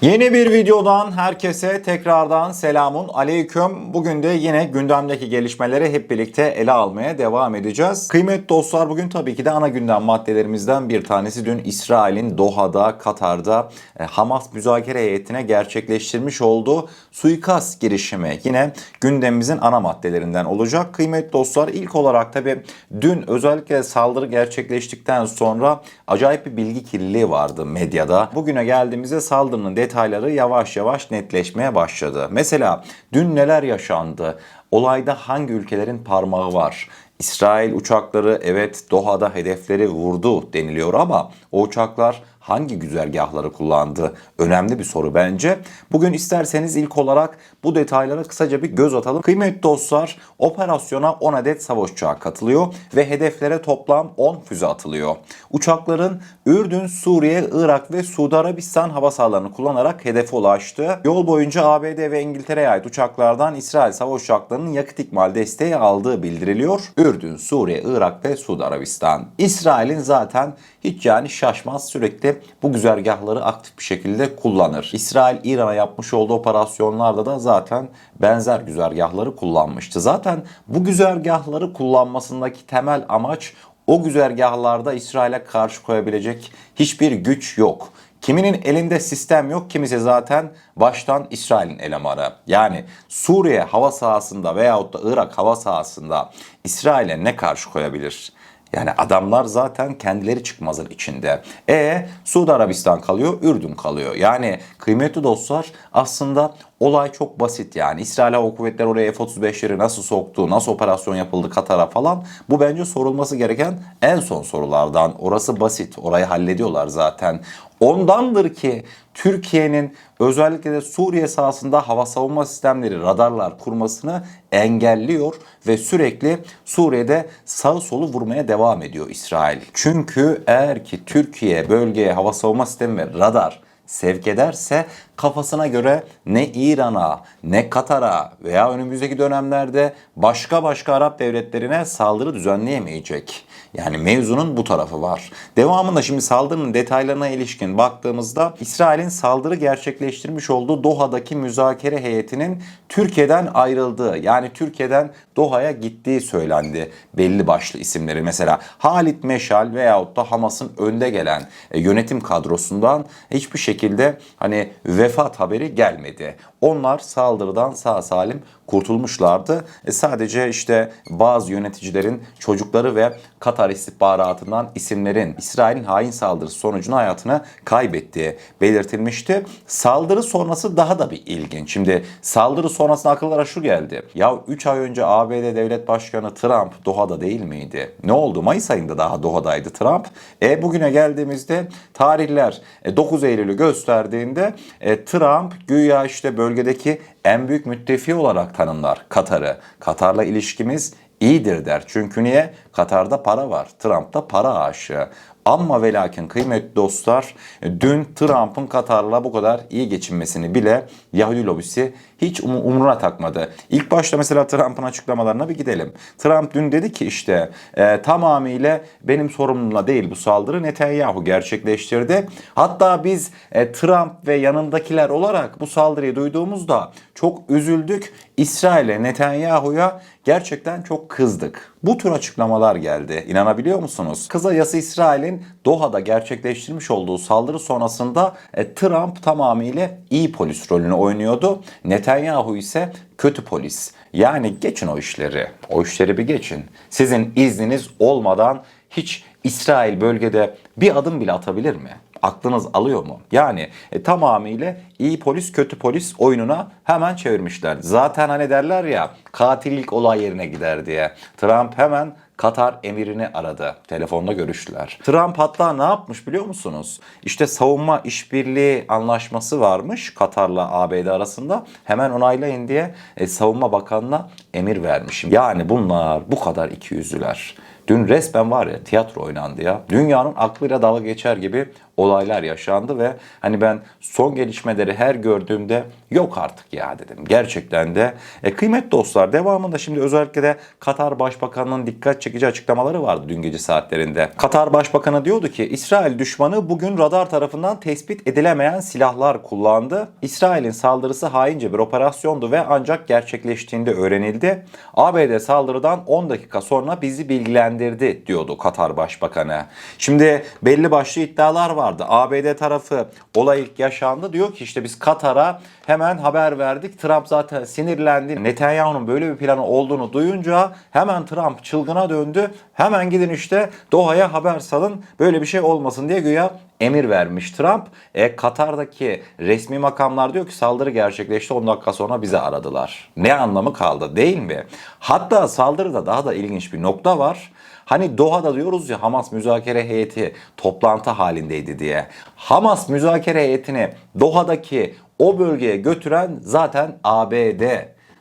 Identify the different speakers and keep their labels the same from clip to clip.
Speaker 1: Yeni bir videodan herkese tekrardan selamun aleyküm. Bugün de yine gündemdeki gelişmeleri hep birlikte ele almaya devam edeceğiz. Kıymetli dostlar bugün tabii ki de ana gündem maddelerimizden bir tanesi dün İsrail'in Doha'da, Katar'da e, Hamas müzakere heyetine gerçekleştirmiş olduğu suikast girişimi. Yine gündemimizin ana maddelerinden olacak. Kıymetli dostlar ilk olarak tabii dün özellikle saldırı gerçekleştikten sonra acayip bir bilgi kirliliği vardı medyada. Bugüne geldiğimizde saldırının detayları yavaş yavaş netleşmeye başladı. Mesela dün neler yaşandı? Olayda hangi ülkelerin parmağı var? İsrail uçakları evet Doha'da hedefleri vurdu deniliyor ama o uçaklar hangi güzergahları kullandı? Önemli bir soru bence. Bugün isterseniz ilk olarak bu detaylara kısaca bir göz atalım. Kıymetli dostlar operasyona 10 adet savaş uçağı katılıyor ve hedeflere toplam 10 füze atılıyor. Uçakların Ürdün, Suriye, Irak ve Suudi Arabistan hava sahalarını kullanarak hedefe ulaştı. Yol boyunca ABD ve İngiltere'ye ait uçaklardan İsrail savaş uçaklarının yakıt ikmal desteği aldığı bildiriliyor. Ürdün, Suriye, Irak ve Suudi Arabistan. İsrail'in zaten hiç yani şaşmaz sürekli bu güzergahları aktif bir şekilde kullanır. İsrail İran'a yapmış olduğu operasyonlarda da zaten benzer güzergahları kullanmıştı. Zaten bu güzergahları kullanmasındaki temel amaç o güzergahlarda İsrail'e karşı koyabilecek hiçbir güç yok. Kiminin elinde sistem yok, kimisi zaten baştan İsrail'in elemanı. Yani Suriye hava sahasında veyahut da Irak hava sahasında İsrail'e ne karşı koyabilir? Yani adamlar zaten kendileri çıkmazın içinde. E Suudi Arabistan kalıyor, Ürdün kalıyor. Yani kıymetli dostlar aslında olay çok basit yani. İsrail Hava Kuvvetleri oraya F-35'leri nasıl soktu, nasıl operasyon yapıldı Katar'a falan. Bu bence sorulması gereken en son sorulardan. Orası basit, orayı hallediyorlar zaten. Ondandır ki Türkiye'nin özellikle de Suriye sahasında hava savunma sistemleri, radarlar kurmasını engelliyor ve sürekli Suriye'de sağ solu vurmaya devam ediyor İsrail. Çünkü eğer ki Türkiye bölgeye hava savunma sistemi ve radar sevk ederse kafasına göre ne İran'a ne Katar'a veya önümüzdeki dönemlerde başka başka Arap devletlerine saldırı düzenleyemeyecek. Yani mevzunun bu tarafı var. Devamında şimdi saldırının detaylarına ilişkin baktığımızda İsrail'in saldırı gerçekleştirmiş olduğu Doha'daki müzakere heyetinin Türkiye'den ayrıldığı yani Türkiye'den Doha'ya gittiği söylendi. Belli başlı isimleri mesela Halit Meşal veyahut da Hamas'ın önde gelen e, yönetim kadrosundan hiçbir şekilde hani vefat haberi gelmedi. Onlar saldırıdan sağ salim kurtulmuşlardı. E sadece işte bazı yöneticilerin çocukları ve Katar istihbaratından isimlerin İsrail'in hain saldırısı sonucunda hayatını kaybettiği belirtilmişti. Saldırı sonrası daha da bir ilginç. Şimdi saldırı sonrasında akıllara şu geldi. Ya 3 ay önce ABD Devlet Başkanı Trump Doha'da değil miydi? Ne oldu? Mayıs ayında daha Doha'daydı Trump. E bugüne geldiğimizde tarihler e, 9 Eylül'ü gösterdiğinde e, Trump güya işte bölgedeki en büyük müttefi olarak tanımlar Katar'ı. Katar'la ilişkimiz iyidir der. Çünkü niye? Katar'da para var. Trump'ta para aşığı. Ama ve lakin kıymetli dostlar dün Trump'ın Katar'la bu kadar iyi geçinmesini bile Yahudi lobisi hiç um- umuruna takmadı. İlk başta mesela Trump'ın açıklamalarına bir gidelim. Trump dün dedi ki işte e, tamamıyla benim sorumluluğumla değil bu saldırı Netanyahu gerçekleştirdi. Hatta biz e, Trump ve yanındakiler olarak bu saldırıyı duyduğumuzda çok üzüldük. İsrail'e Netanyahu'ya gerçekten çok kızdık. Bu tür açıklamalar geldi. İnanabiliyor musunuz? Kısacası İsrail'in Doha'da gerçekleştirmiş olduğu saldırı sonrasında e, Trump tamamıyla iyi polis rolünü oynuyordu. Netanyahu ise kötü polis. Yani geçin o işleri. O işleri bir geçin. Sizin izniniz olmadan hiç İsrail bölgede bir adım bile atabilir mi? Aklınız alıyor mu? Yani e, tamamıyla iyi polis kötü polis oyununa hemen çevirmişler. Zaten hani derler ya katillik olay yerine gider diye. Trump hemen Katar emirini aradı. Telefonda görüştüler. Trump hatta ne yapmış biliyor musunuz? İşte savunma işbirliği anlaşması varmış Katar'la ABD arasında. Hemen onaylayın diye e, savunma bakanına emir vermişim. Yani bunlar bu kadar ikiyüzlüler. Dün resmen var ya tiyatro oynandı ya. Dünyanın aklıyla dalga geçer gibi olaylar yaşandı ve hani ben son gelişmeleri her gördüğümde yok artık ya dedim. Gerçekten de e, kıymetli dostlar devamında şimdi özellikle de Katar Başbakanı'nın dikkat çekici açıklamaları vardı dün gece saatlerinde. Katar Başbakanı diyordu ki İsrail düşmanı bugün radar tarafından tespit edilemeyen silahlar kullandı. İsrail'in saldırısı haince bir operasyondu ve ancak gerçekleştiğinde öğrenildi. ABD saldırıdan 10 dakika sonra bizi bilgilendirdi diyordu Katar Başbakanı. Şimdi belli başlı iddialar vardı. ABD tarafı olay ilk yaşandı. Diyor ki işte biz Katar'a hemen haber verdik. Trump zaten sinirlendi. Netanyahu'nun böyle bir planı olduğunu duyunca hemen Trump çılgına döndü. Hemen gidin işte Doha'ya haber salın. Böyle bir şey olmasın diye güya emir vermiş Trump. E, Katar'daki resmi makamlar diyor ki saldırı gerçekleşti 10 dakika sonra bizi aradılar. Ne anlamı kaldı değil mi? Hatta saldırıda daha da ilginç bir nokta var. Hani Doha'da diyoruz ya Hamas müzakere heyeti toplantı halindeydi diye. Hamas müzakere heyetini Doha'daki o bölgeye götüren zaten ABD.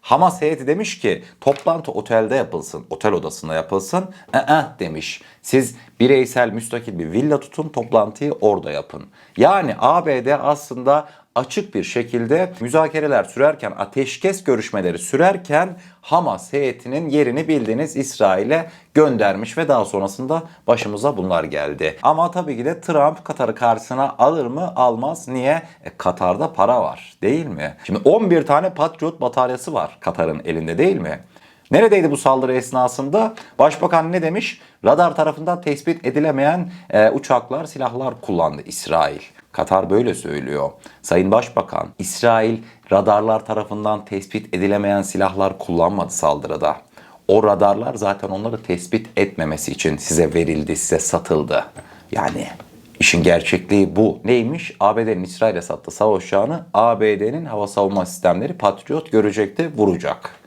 Speaker 1: Hamas heyeti demiş ki toplantı otelde yapılsın, otel odasında yapılsın. Ee demiş. Siz bireysel müstakil bir villa tutun, toplantıyı orada yapın. Yani ABD aslında açık bir şekilde müzakereler sürerken, ateşkes görüşmeleri sürerken Hamas heyetinin yerini bildiğiniz İsrail'e göndermiş ve daha sonrasında başımıza bunlar geldi. Ama tabii ki de Trump Katar'ı karşısına alır mı almaz. Niye? E, Katar'da para var değil mi? Şimdi 11 tane Patriot bataryası var Katar'ın elinde değil mi? Neredeydi bu saldırı esnasında? Başbakan ne demiş? Radar tarafından tespit edilemeyen e, uçaklar, silahlar kullandı İsrail. Katar böyle söylüyor. Sayın Başbakan, İsrail radarlar tarafından tespit edilemeyen silahlar kullanmadı saldırıda. O radarlar zaten onları tespit etmemesi için size verildi, size satıldı. Yani işin gerçekliği bu. Neymiş? ABD'nin İsrail'e sattığı savaş uçağını ABD'nin hava savunma sistemleri Patriot görecekti, vuracak.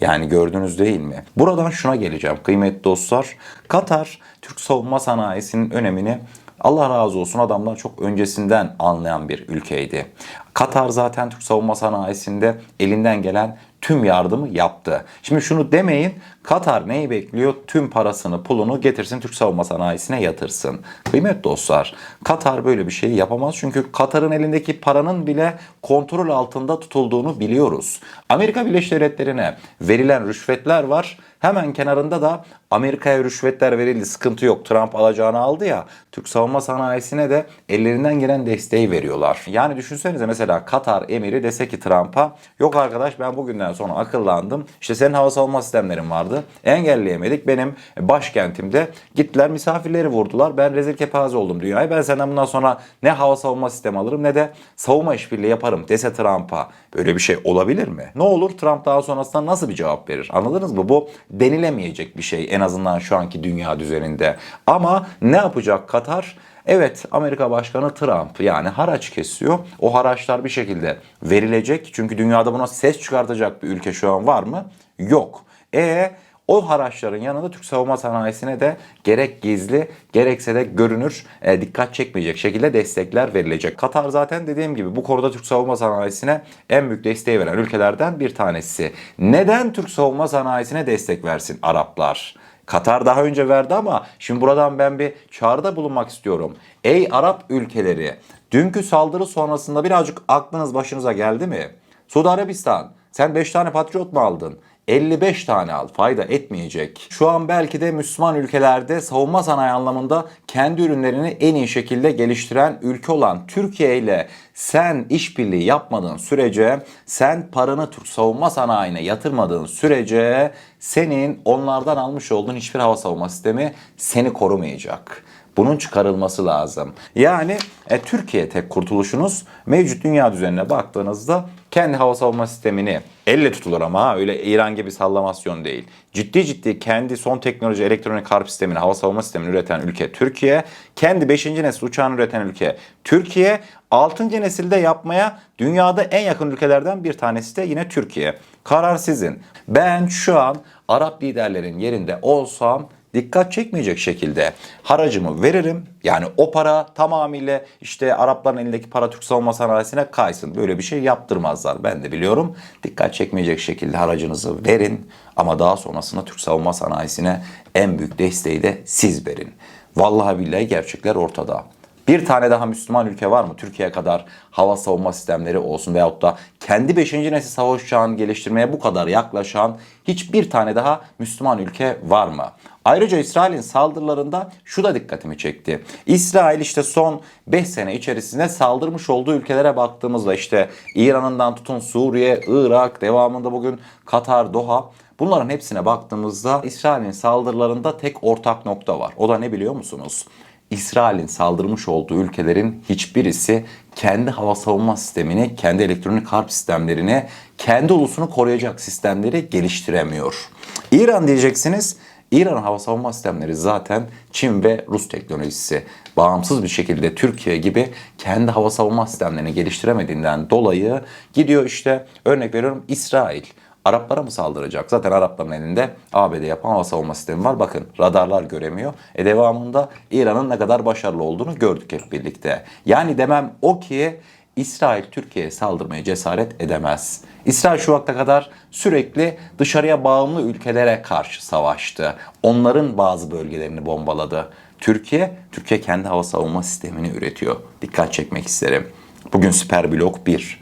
Speaker 1: Yani gördünüz değil mi? Buradan şuna geleceğim kıymetli dostlar. Katar Türk savunma sanayisinin önemini Allah razı olsun adamlar çok öncesinden anlayan bir ülkeydi. Katar zaten Türk savunma sanayisinde elinden gelen tüm yardımı yaptı. Şimdi şunu demeyin. Katar neyi bekliyor? Tüm parasını, pulunu getirsin Türk savunma sanayisine yatırsın. Kıymet dostlar, Katar böyle bir şey yapamaz. Çünkü Katar'ın elindeki paranın bile kontrol altında tutulduğunu biliyoruz. Amerika Birleşik Devletleri'ne verilen rüşvetler var. Hemen kenarında da Amerika'ya rüşvetler verildi sıkıntı yok. Trump alacağını aldı ya. Türk savunma sanayisine de ellerinden gelen desteği veriyorlar. Yani düşünsenize mesela Katar emiri dese ki Trump'a yok arkadaş ben bugünden sonra akıllandım. İşte senin hava savunma sistemlerin vardı. Engelleyemedik. Benim başkentimde gittiler misafirleri vurdular. Ben rezil kepaze oldum dünyaya. Ben senden bundan sonra ne hava savunma sistemi alırım ne de savunma işbirliği yaparım dese Trump'a. Böyle bir şey olabilir mi? Ne olur Trump daha sonrasında nasıl bir cevap verir? Anladınız mı? Bu denilemeyecek bir şey en azından şu anki dünya düzeninde. Ama ne yapacak Katar? Evet Amerika Başkanı Trump yani haraç kesiyor. O haraçlar bir şekilde verilecek. Çünkü dünyada buna ses çıkartacak bir ülke şu an var mı? Yok. E o haraçların yanında Türk savunma sanayisine de gerek gizli gerekse de görünür e, dikkat çekmeyecek şekilde destekler verilecek. Katar zaten dediğim gibi bu konuda Türk savunma sanayisine en büyük desteği veren ülkelerden bir tanesi. Neden Türk savunma sanayisine destek versin Araplar? Katar daha önce verdi ama şimdi buradan ben bir çağrıda bulunmak istiyorum. Ey Arap ülkeleri, dünkü saldırı sonrasında birazcık aklınız başınıza geldi mi? Suudi Arabistan, sen 5 tane patriot mu aldın? 55 tane al fayda etmeyecek. Şu an belki de Müslüman ülkelerde savunma sanayi anlamında kendi ürünlerini en iyi şekilde geliştiren ülke olan Türkiye ile sen işbirliği yapmadığın sürece, sen paranı Türk savunma sanayine yatırmadığın sürece senin onlardan almış olduğun hiçbir hava savunma sistemi seni korumayacak. Bunun çıkarılması lazım. Yani e, Türkiye tek kurtuluşunuz mevcut dünya düzenine baktığınızda kendi hava savunma sistemini elle tutulur ama öyle İran gibi sallamasyon değil. Ciddi ciddi kendi son teknoloji elektronik harp sistemini, hava savunma sistemini üreten ülke Türkiye. Kendi 5. nesil uçağını üreten ülke Türkiye. 6. nesilde yapmaya dünyada en yakın ülkelerden bir tanesi de yine Türkiye. Karar sizin. Ben şu an Arap liderlerin yerinde olsam dikkat çekmeyecek şekilde haracımı veririm. Yani o para tamamıyla işte Arapların elindeki para Türk savunma sanayisine kaysın. Böyle bir şey yaptırmazlar. Ben de biliyorum. Dikkat çekmeyecek şekilde haracınızı verin. Ama daha sonrasında Türk savunma sanayisine en büyük desteği de siz verin. Vallahi billahi gerçekler ortada. Bir tane daha Müslüman ülke var mı? Türkiye kadar hava savunma sistemleri olsun veyahut da kendi 5. nesil savaş uçağını geliştirmeye bu kadar yaklaşan hiçbir tane daha Müslüman ülke var mı? Ayrıca İsrail'in saldırılarında şu da dikkatimi çekti. İsrail işte son 5 sene içerisinde saldırmış olduğu ülkelere baktığımızda işte İran'ından tutun Suriye, Irak, devamında bugün Katar, Doha Bunların hepsine baktığımızda İsrail'in saldırılarında tek ortak nokta var. O da ne biliyor musunuz? İsrail'in saldırmış olduğu ülkelerin hiçbirisi kendi hava savunma sistemini, kendi elektronik harp sistemlerini, kendi ulusunu koruyacak sistemleri geliştiremiyor. İran diyeceksiniz. İran hava savunma sistemleri zaten Çin ve Rus teknolojisi. Bağımsız bir şekilde Türkiye gibi kendi hava savunma sistemlerini geliştiremediğinden dolayı gidiyor işte örnek veriyorum İsrail. Araplara mı saldıracak? Zaten Arapların elinde ABD yapan hava savunma sistemi var. Bakın radarlar göremiyor. E devamında İran'ın ne kadar başarılı olduğunu gördük hep birlikte. Yani demem o ki İsrail Türkiye'ye saldırmaya cesaret edemez. İsrail şu vakte kadar sürekli dışarıya bağımlı ülkelere karşı savaştı. Onların bazı bölgelerini bombaladı. Türkiye, Türkiye kendi hava savunma sistemini üretiyor. Dikkat çekmek isterim. Bugün Süper Blok 1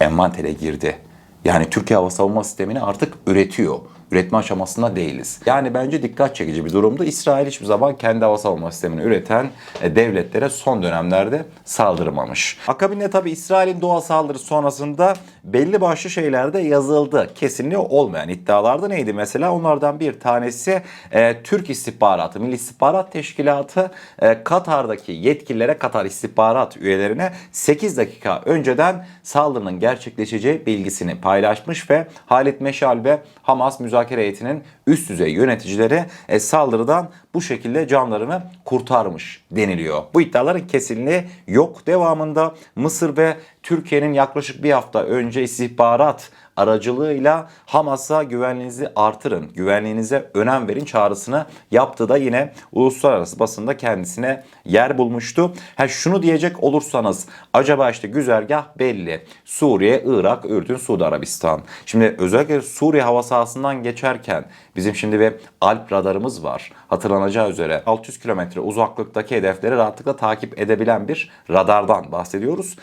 Speaker 1: envantere girdi. Yani Türkiye Hava Savunma Sistemi'ni artık üretiyor. Üretme aşamasında değiliz. Yani bence dikkat çekici bir durumdu. İsrail hiçbir zaman kendi hava savunma sistemini üreten e, devletlere son dönemlerde saldırmamış. Akabinde tabi İsrail'in doğa saldırısı sonrasında belli başlı şeylerde yazıldı. Kesinliği olmayan iddialarda neydi mesela? Onlardan bir tanesi e, Türk İstihbaratı, Milli İstihbarat Teşkilatı e, Katar'daki yetkililere, Katar istihbarat üyelerine 8 dakika önceden saldırının gerçekleşeceği bilgisini paylaşmış ve Halit Meşal ve Hamas müzakere heyetinin üst düzey yöneticileri e, saldırıdan bu şekilde canlarını kurtarmış deniliyor. Bu iddiaların kesinliği yok. Devamında Mısır ve Türkiye'nin yaklaşık bir hafta önce istihbarat aracılığıyla Hamas'a güvenliğinizi artırın, güvenliğinize önem verin çağrısını yaptı da yine uluslararası basında kendisine yer bulmuştu. Ha şunu diyecek olursanız acaba işte güzergah belli. Suriye, Irak, Ürdün, Suudi Arabistan. Şimdi özellikle Suriye hava sahasından geçerken bizim şimdi bir Alp radarımız var. Hatırlanacağı üzere 600 kilometre uzaklıktaki hedefleri rahatlıkla takip edebilen bir radardan bahsediyoruz.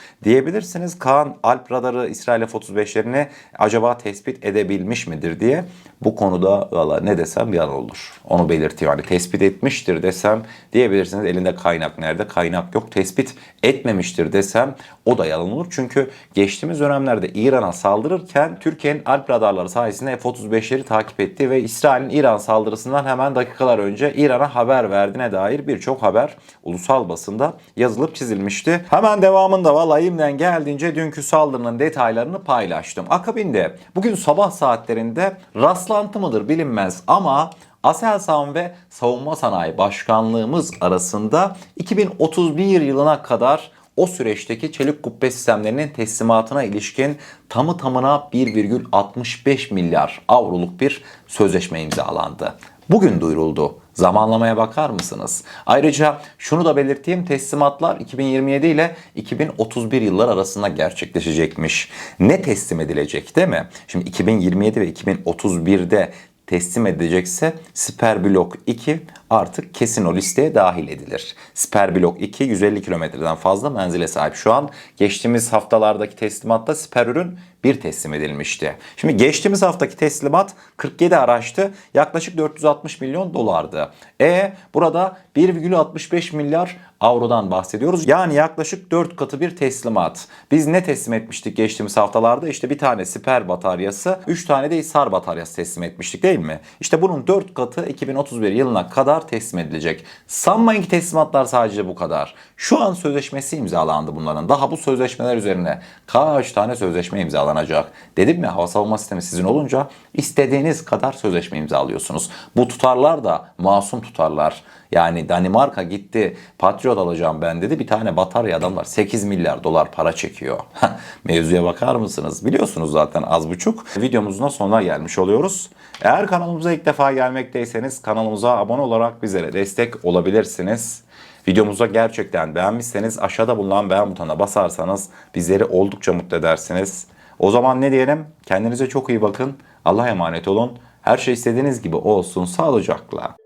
Speaker 1: Diyebilirsiniz Kaan Alp radarı İsrail F-35'lerini acaba tespit edebilmiş midir diye bu konuda valla ne desem yalan olur. Onu belirtiyor. Hani tespit etmiştir desem diyebilirsiniz elinde kaynak nerede? Kaynak yok. Tespit etmemiştir desem o da yalan olur. Çünkü geçtiğimiz dönemlerde İran'a saldırırken Türkiye'nin Alp radarları sayesinde F-35'leri takip etti ve İsrail'in İran saldırısından hemen dakikalar önce İran'a haber verdiğine dair birçok haber ulusal basında yazılıp çizilmişti. Hemen devamında valla elimden geldiğince dünkü saldırının detaylarını paylaştım. Akabinde bugün sabah saatlerinde rastlantı mıdır bilinmez ama Aselsan ve Savunma Sanayi Başkanlığımız arasında 2031 yılına kadar o süreçteki çelik kubbe sistemlerinin teslimatına ilişkin tamı tamına 1,65 milyar avroluk bir sözleşme imzalandı. Bugün duyuruldu. Zamanlamaya bakar mısınız? Ayrıca şunu da belirteyim teslimatlar 2027 ile 2031 yıllar arasında gerçekleşecekmiş. Ne teslim edilecek değil mi? Şimdi 2027 ve 2031'de teslim edilecekse Sper Blok 2 artık kesin o listeye dahil edilir. Sper Blok 2 150 kilometreden fazla menzile sahip. Şu an geçtiğimiz haftalardaki teslimatta Sper ürün bir teslim edilmişti. Şimdi geçtiğimiz haftaki teslimat 47 araçtı. Yaklaşık 460 milyon dolardı. E burada 1,65 milyar avrodan bahsediyoruz. Yani yaklaşık 4 katı bir teslimat. Biz ne teslim etmiştik geçtiğimiz haftalarda? İşte bir tane siper bataryası, 3 tane de İSAR bataryası teslim etmiştik değil mi? İşte bunun 4 katı 2031 yılına kadar teslim edilecek. Sanmayın ki teslimatlar sadece bu kadar. Şu an sözleşmesi imzalandı bunların. Daha bu sözleşmeler üzerine kaç tane sözleşme imzalanacak? Dedim ya hava savunma sistemi sizin olunca istediğiniz kadar sözleşme imzalıyorsunuz. Bu tutarlar da masum tutarlar. Yani Danimarka gitti Patriot alacağım ben dedi. Bir tane batarya adam var. 8 milyar dolar para çekiyor. Mevzuya bakar mısınız? Biliyorsunuz zaten az buçuk. Videomuzun sonuna gelmiş oluyoruz. Eğer kanalımıza ilk defa gelmekteyseniz kanalımıza abone olarak bizlere destek olabilirsiniz. Videomuza gerçekten beğenmişseniz aşağıda bulunan beğen butonuna basarsanız bizleri oldukça mutlu edersiniz. O zaman ne diyelim? Kendinize çok iyi bakın. Allah'a emanet olun. Her şey istediğiniz gibi olsun. Sağlıcakla.